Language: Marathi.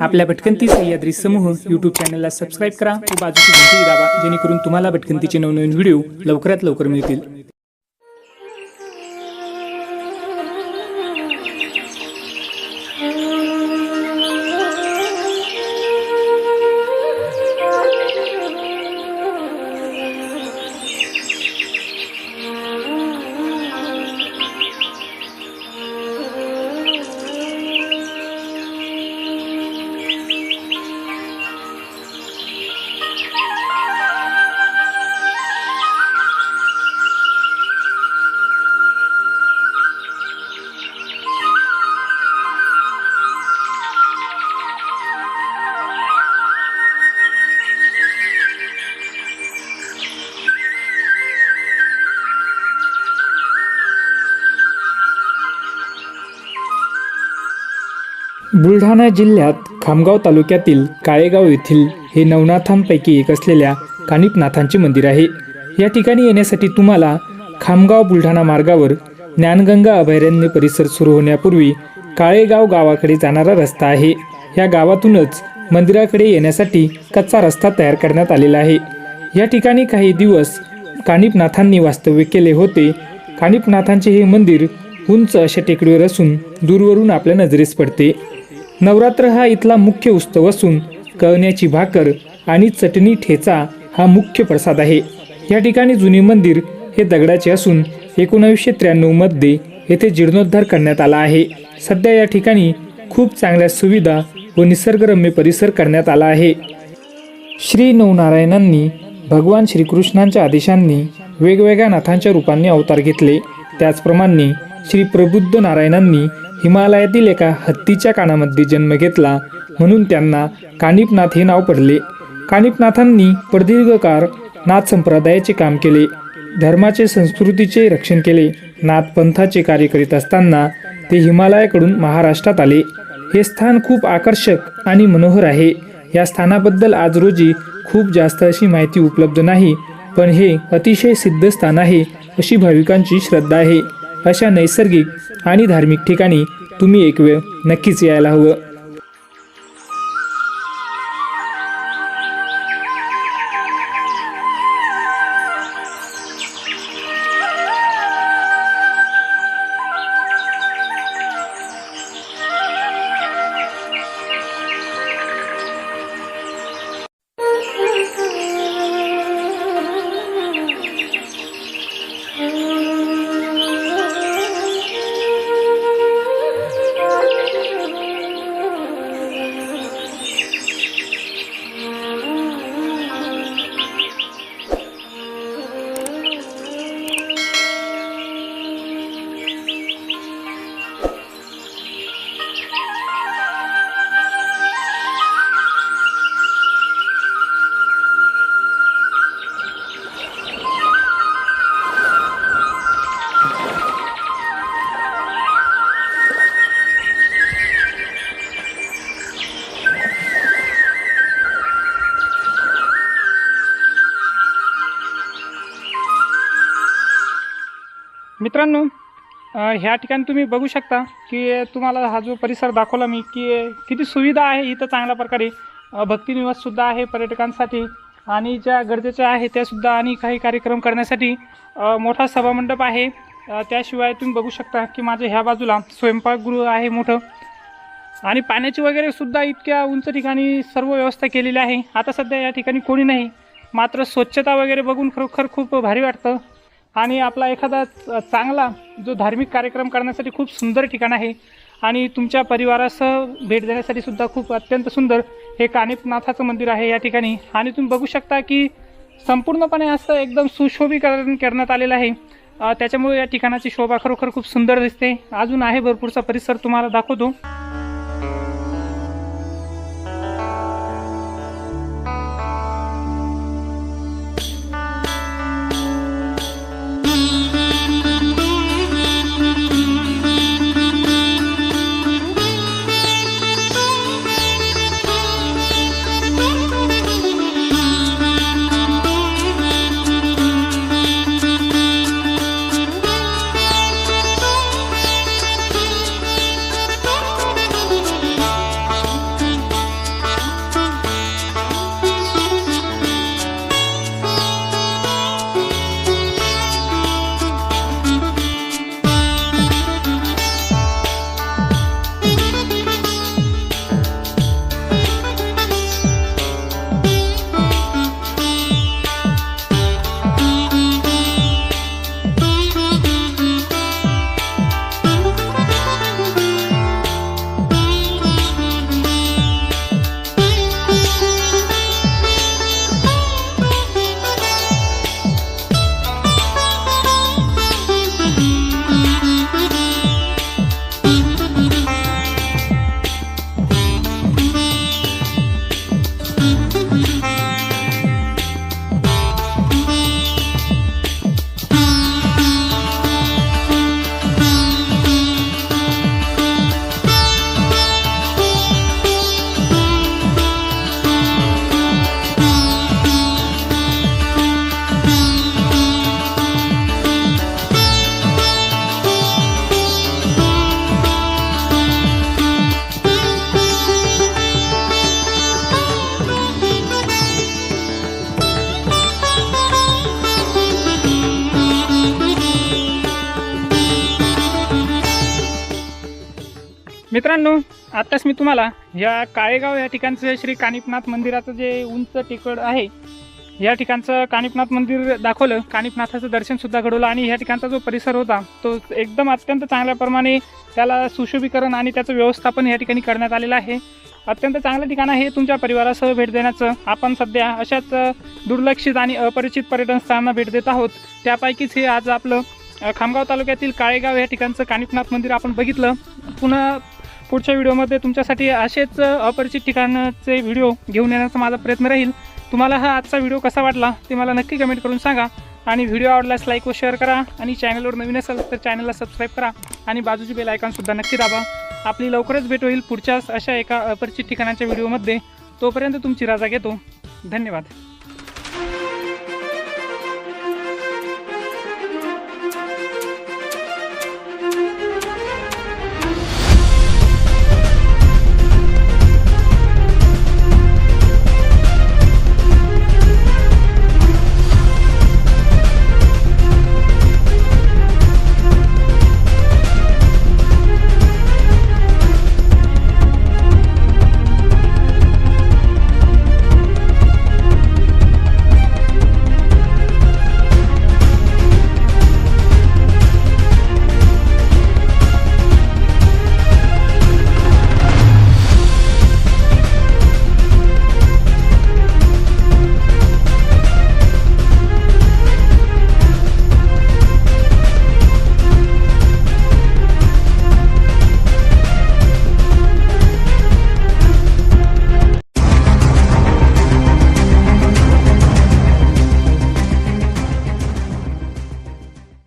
आपल्या भटकंती सह्याद्री समूह यूट्यूब चॅनलला सबस्क्राईब करा. व बाजूची घंटी दाबा जेणेकरून तुम्हाला भटकंतीचे नवनवीन व्हिडिओ लवकरात लवकर मिळतील. बुलढाणा जिल्ह्यात खामगाव तालुक्यातील काळेगाव येथील हे नवनाथांपैकी एक असलेल्या कानिपनाथांचे मंदिर आहे. या ठिकाणी येण्यासाठी तुम्हाला खामगाव बुलढाणा मार्गावर ज्ञानगंगा अभयारण्य परिसर सुरू होण्यापूर्वी काळेगाव गावाकडे जाणारा रस्ता आहे. या गावातूनच मंदिराकडे येण्यासाठी कच्चा रस्ता तयार करण्यात आलेला आहे. या ठिकाणी काही दिवस कानिपनाथांनी वास्तव्य केले होते. कानिपनाथांचे हे मंदिर उंच अशा टेकडीवर असून दूरवरून आपल्या नजरेस पडते. नवरात्र हा इथला मुख्य उत्सव असून कळण्याची भाकर आणि चटणी ठेचा हा मुख्य प्रसाद आहे. या ठिकाणी जुने मंदिर हे दगडाचे असून एकोणावीसशे त्र्याण्णवमध्ये येथे जीर्णोद्धार करण्यात आला आहे. सध्या या ठिकाणी खूप चांगल्या सुविधा व निसर्गरम्य परिसर करण्यात आला आहे. श्री नवनारायणांनी भगवान श्रीकृष्णांच्या आदेशांनी वेगवेगळ्या नाथांच्या रूपांनी अवतार घेतले. त्याचप्रमाणे श्री प्रबुद्ध नारायणांनी हिमालयातील एका हत्तीच्या कानामध्ये जन्म घेतला म्हणून त्यांना कानिपनाथ हे नाव पडले. कानिपनाथांनी प्रदीर्घ काळ नाथ संप्रदायाचे काम केले. धर्माचे संस्कृतीचे रक्षण केले. नाथ पंथाचे कार्य करीत असताना ते हिमालयाकडून महाराष्ट्रात आले. हे स्थान खूप आकर्षक आणि मनोहर आहे. या स्थानाबद्दल आज रोजी खूप जास्त अशी माहिती उपलब्ध नाही पण हे अतिशय सिद्ध स्थान आहे अशी भाविकांची श्रद्धा आहे. अशा नैसर्गिक आणि धार्मिक ठिकाणी तुम्ही एक वेळ नक्कीच यायला हवं. मित्रांनो ह्या ठिकाणी तुम्ही बघू शकता की तुम्हाला हा जो परिसर दाखवला मी की किती सुविधा आहे इथं चांगल्या प्रकारे. भक्तिनिवाससुद्धा आहे पर्यटकांसाठी आणि ज्या गरजेच्या आहे त्यासुद्धा आणि काही कार्यक्रम करण्यासाठी मोठा सभामंडप आहे. त्याशिवाय तुम्ही बघू शकता की माझ्या ह्या बाजूला स्वयंपाकगृह आहे मोठं. आणि पाण्याची वगैरे सुद्धा इतक्या उंच ठिकाणी सर्व व्यवस्था केलेली आहे. आता सध्या या ठिकाणी कोणी नाही. मात्र स्वच्छता वगैरे बघून खरोखर खूप भारी वाटतं. आणि आपला एखादा च- चांगला जो धार्मिक कार्यक्रम करण्यासाठी खूप सुंदर ठिकाण आहे आणि तुमच्या परिवारासह भेट देण्यासाठी सुद्धा खूप अत्यंत सुंदर हे कानिपनाथाचं मंदिर आहे या ठिकाणी. आणि तुम्ही बघू शकता की संपूर्णपणे असं एकदम सुशोभीकरण करण्यात आलेलं आहे. त्याच्यामुळे या ठिकाणाची शोभा खरोखर खूप सुंदर दिसते. अजून आहे भरपूरचा परिसर तुम्हाला दाखवतो. मित्रांनो आत्ताच मी तुम्हाला या काळेगाव या ठिकाणचं श्री कानिपनाथ मंदिराचं जे उंच टेकड आहे या ठिकाणचं कानिपनाथ मंदिर दाखवलं. कानिपनाथाचं दर्शनसुद्धा घडवलं आणि या ठिकाणचा जो परिसर होता तो एकदम अत्यंत चांगल्याप्रमाणे त्याला सुशोभीकरण आणि त्याचं व्यवस्थापन या ठिकाणी करण्यात आलेलं आहे. अत्यंत चांगलं ठिकाण आहे तुमच्या परिवारासह भेट देण्याचं. आपण सध्या अशाच दुर्लक्षित आणि अपरिचित पर्यटन स्थळांना भेट देत आहोत. त्यापैकीच हे आज आपलं खामगाव तालुक्यातील काळेगाव या ठिकाणचं कानिपनाथ मंदिर आपण बघितलं. पुन्हा पुढच्या व्हिडिओमध्ये तुमच्यासाठी असेच अपरिचित ठिकाणाचे व्हिडिओ घेऊन येण्याचा माझा प्रयत्न राहील. तुम्हाला हा आजचा व्हिडिओ कसा वाटला ते मला नक्की कमेंट करून सांगा. आणि व्हिडिओ आवडल्यास लाईक व शेअर करा आणि चॅनलवर नवीन असेल तर चॅनलला सबस्क्राईब करा आणि बाजूची बेल आयकॉनसुद्धा नक्की दाबा. आपली लवकरच भेट होईल पुढच्याच अशा एका अपरिचित ठिकाणाच्या व्हिडिओमध्ये. तोपर्यंत तुमची राजा घेतो. धन्यवाद.